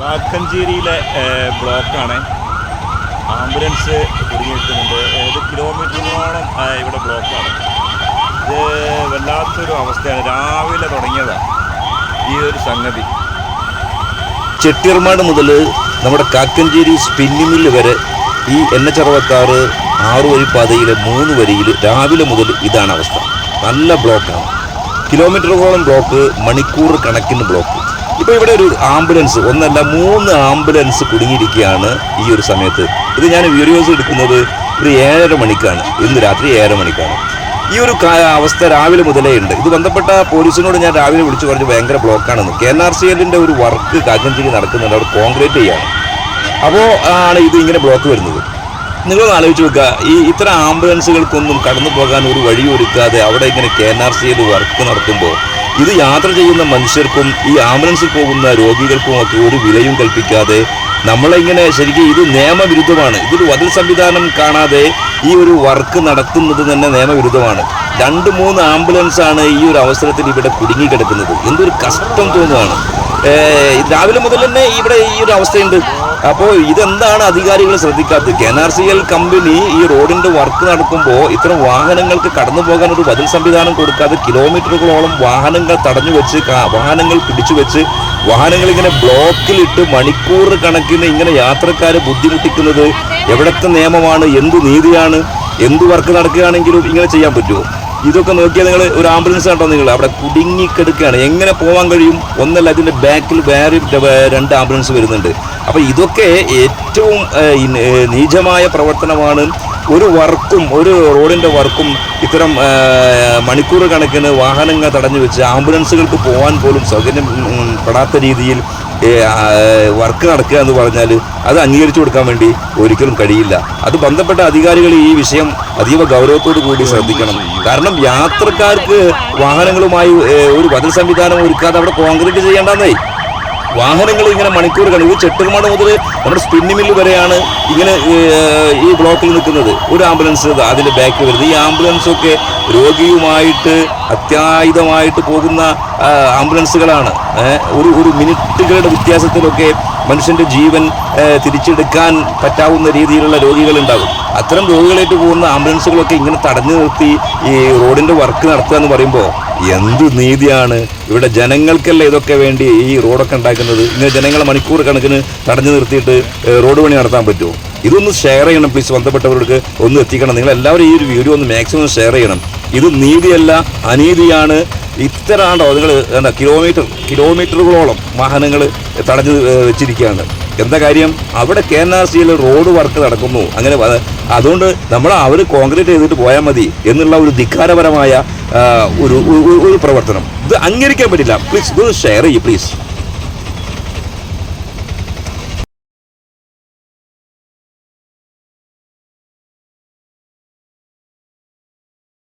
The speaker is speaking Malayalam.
കാക്കഞ്ചേരിയിലെ ബ്ലോക്കാണ്. ആംബുലൻസ് കുടുങ്ങിയിട്ടുന്നുണ്ട് ഏത് കിലോമീറ്ററോളം ഇവിടെ ബ്ലോക്കാണ്. ഇത് വല്ലാത്തൊരു അവസ്ഥയാണ്. രാവിലെ തുടങ്ങിയതാണ് ഈ ഒരു സംഗതി. ചെട്ടിയർമാട് മുതൽ നമ്മുടെ കാക്കഞ്ചേരി സ്പിന്നിങ് മില്ല് വരെ ഈ എൻ എച്ച് അറുപത്താറ് ആറു വരി പാതയിലെ മൂന്ന് വരിയിൽ രാവിലെ മുതൽ ഇതാണ് അവസ്ഥ. നല്ല ബ്ലോക്കാണ്. കിലോമീറ്ററുകളോളം ബ്ലോക്ക് മണിക്കൂർ കണക്കിന് ബ്ലോക്ക്. ഇപ്പോൾ ഇവിടെ ഒരു ആംബുലൻസ് ഒന്നല്ല മൂന്ന് ആംബുലൻസ് കുടുങ്ങിയിരിക്കുകയാണ് ഈ ഒരു സമയത്ത്. ഇത് ഞാൻ വീഡിയോസ് എടുക്കുന്നത് ഒരു ഏഴര മണിക്കാണ്. ഇന്ന് രാത്രി ഏഴര മണിക്കാണ്. ഈ ഒരു അവസ്ഥ രാവിലെ മുതലേ ഉണ്ട്. ഇത് ബന്ധപ്പെട്ട പോലീസിനോട് ഞാൻ രാവിലെ വിളിച്ചു പറഞ്ഞു ഭയങ്കര ബ്ലോക്കാണെന്ന്. കെ എൻ ആർ സി എല്ലിന്റെ ഒരു വർക്ക് കാക്കഞ്ചേരി നടക്കുന്നുണ്ട്. അവിടെ കോൺക്രീറ്റ് ചെയ്യാണ്. അപ്പോൾ ആണ് ഇത് ഇങ്ങനെ ബ്ലോക്ക് വരുന്നത്. നിങ്ങളൊന്ന് ആലോചിച്ച് നോക്കുക ഈ ഇത്ര ആംബുലൻസുകൾക്കൊന്നും കടന്നു പോകാൻ ഒരു വഴി ഒരുക്കാതെ അവിടെ ഇങ്ങനെ K N R C L work നടത്തുമ്പോൾ ഇത് യാത്ര ചെയ്യുന്ന മനുഷ്യർക്കും ഈ ആംബുലൻസിൽ പോകുന്ന രോഗികൾക്കും ഒക്കെ ഒരു വിലയും കൽപ്പിക്കാതെ നമ്മളിങ്ങനെ ശരിക്കും ഇത് നിയമവിരുദ്ധമാണ്. ഇതൊരു വതിൽ സംവിധാനം കാണാതെ ഈ ഒരു വർക്ക് നടത്തുന്നത് തന്നെ നിയമവിരുദ്ധമാണ്. രണ്ട് മൂന്ന് ആംബുലൻസാണ് ഈ ഒരു അവസരത്തിൽ ഇവിടെ കുടുങ്ങിക്കിടക്കുന്നത്. എന്തൊരു കഷ്ടം തോന്നുകയാണ് രാവിലെ മുതൽ തന്നെ ഇവിടെ ഈ ഒരു അവസ്ഥയുണ്ട്. അപ്പോൾ ഇതെന്താണ് അധികാരികൾ ശ്രദ്ധിക്കാത്തത്? K N R C L company ഈ റോഡിന്റെ വർക്ക് നടക്കുമ്പോൾ ഇത്തരം വാഹനങ്ങൾക്ക് കടന്നു പോകാൻ ഒരു ബദൽ സംവിധാനം കൊടുക്കാതെ കിലോമീറ്ററുകളോളം വാഹനങ്ങൾ തടഞ്ഞു വെച്ച് വാഹനങ്ങൾ പിടിച്ചു വെച്ച് വാഹനങ്ങൾ ഇങ്ങനെ ബ്ലോക്കിലിട്ട് മണിക്കൂർ കണക്കിന് ഇങ്ങനെ യാത്രക്കാരെ ബുദ്ധിമുട്ടിക്കുന്നത് എവിടത്തെ നിയമമാണ് എന്ത് നീതിയാണ് എന്ത് വർക്ക് നടക്കുകയാണെങ്കിലും ഇങ്ങനെ ചെയ്യാൻ പറ്റുമോ? ഇതൊക്കെ നോക്കിയാൽ നിങ്ങൾ ഒരു ആംബുലൻസ് കണ്ടോ നിങ്ങൾ? അവിടെ കുടുങ്ങിക്കെടുക്കുകയാണ്. എങ്ങനെ പോകാൻ കഴിയും? ഒന്നല്ല അതിന്റെ ബാക്കിൽ വേറെ രണ്ട് ആംബുലൻസ് വരുന്നുണ്ട്. അപ്പോൾ ഇതൊക്കെ ഏറ്റവും നീചമായ പ്രവർത്തനമാണ്. ഒരു വർക്കും ഒരു റോഡിന്റെ വർക്കും ഇത്തരം മണിക്കൂർ കണക്കിന് വാഹനങ്ങൾ തടഞ്ഞു വെച്ച് ആംബുലൻസുകൾക്ക് പോകാൻ പോലും സൗകര്യം പെടാത്ത രീതിയിൽ വർക്ക് നടക്കുക എന്ന് പറഞ്ഞാൽ അത് അംഗീകരിച്ചു കൊടുക്കാൻ വേണ്ടി ഒരിക്കലും കഴിയില്ല. അത് ബന്ധപ്പെട്ട അധികാരികൾ ഈ വിഷയം അതീവ ഗൗരവത്തോടു കൂടി ശ്രദ്ധിക്കണം. കാരണം യാത്രക്കാർക്ക് വാഹനങ്ങളുമായി ഒരു ബദൽ സംവിധാനം ഒരുക്കാതെ അവിടെ കോൺക്രീറ്റ് ചെയ്യേണ്ടെന്നേ. വാഹനങ്ങൾ ഇങ്ങനെ മണിക്കൂർ കണക്ക് ഇത് മുതൽ നമ്മുടെ സ്പിന്നി മില്ല് വരെയാണ് ഇങ്ങനെ ഈ ബ്ലോക്കിൽ നിൽക്കുന്നത്. ഒരു ആംബുലൻസ് അതിന്റെ ബാക്ക് വരുന്നത്. ഈ ആംബുലൻസൊക്കെ രോഗിയുമായിട്ട് അത്യാഹിതമായിട്ട് പോകുന്ന ആംബുലൻസുകളാണ് ഒരു ഒരു മിനിറ്റുകളുടെ വ്യത്യാസത്തിലൊക്കെ മനുഷ്യന്റെ ജീവൻ തിരിച്ചെടുക്കാൻ പറ്റാവുന്ന രീതിയിലുള്ള രോഗികളുണ്ടാകും. അത്തരം രോഗികളായിട്ട് പോകുന്ന ആംബുലൻസുകളൊക്കെ ഇങ്ങനെ തടഞ്ഞു നിർത്തി ഈ റോഡിന്റെ വർക്ക് നടത്തുക എന്ന് പറയുമ്പോൾ എന്ത് നീതിയാണ്? ഇവിടെ ജനങ്ങൾക്കല്ല ഇതൊക്കെ വേണ്ടി ഈ റോഡൊക്കെ ഉണ്ടാക്കുന്നത്? ഇങ്ങനെ ജനങ്ങളെ മണിക്കൂർ കണക്കിന് തടഞ്ഞു നിർത്തിയിട്ട് റോഡ് പണി നടത്താൻ പറ്റുമോ? ഇതൊന്ന് ഷെയർ ചെയ്യണം പ്ലീസ് ബന്ധപ്പെട്ടവർക്ക് ഒന്ന് എത്തിക്കണം. നിങ്ങൾ എല്ലാവരും ഈ ഒരു വീഡിയോ ഒന്ന് മാക്സിമം ഷെയർ ചെയ്യണം. ഇത് നീതിയല്ല അനീതിയാണ്. ഇത്തരാണ്ടോ നിങ്ങൾ എന്താ കിലോമീറ്റർ കിലോമീറ്ററുകളോളം വാഹനങ്ങൾ തടഞ്ഞു വെച്ചിരിക്കുകയാണ്. എന്താ കാര്യം? അവിടെ കെ എൻ ആർ സിയിൽ റോഡ് വർക്ക് നടക്കുന്നു. അങ്ങനെ അതുകൊണ്ട് നമ്മൾ അവർ കോൺക്രീറ്റ് ചെയ്തിട്ട് പോയാൽ മതി എന്നുള്ള ഒരു ധിക്കാരപരമായ ഒരു- ഒരു പ്രവർത്തനം. ഇത് അംഗീകരിക്കാൻ പറ്റില്ല. പ്ലീസ് ഇത് ഷെയർ ചെയ്യ് പ്ലീസ്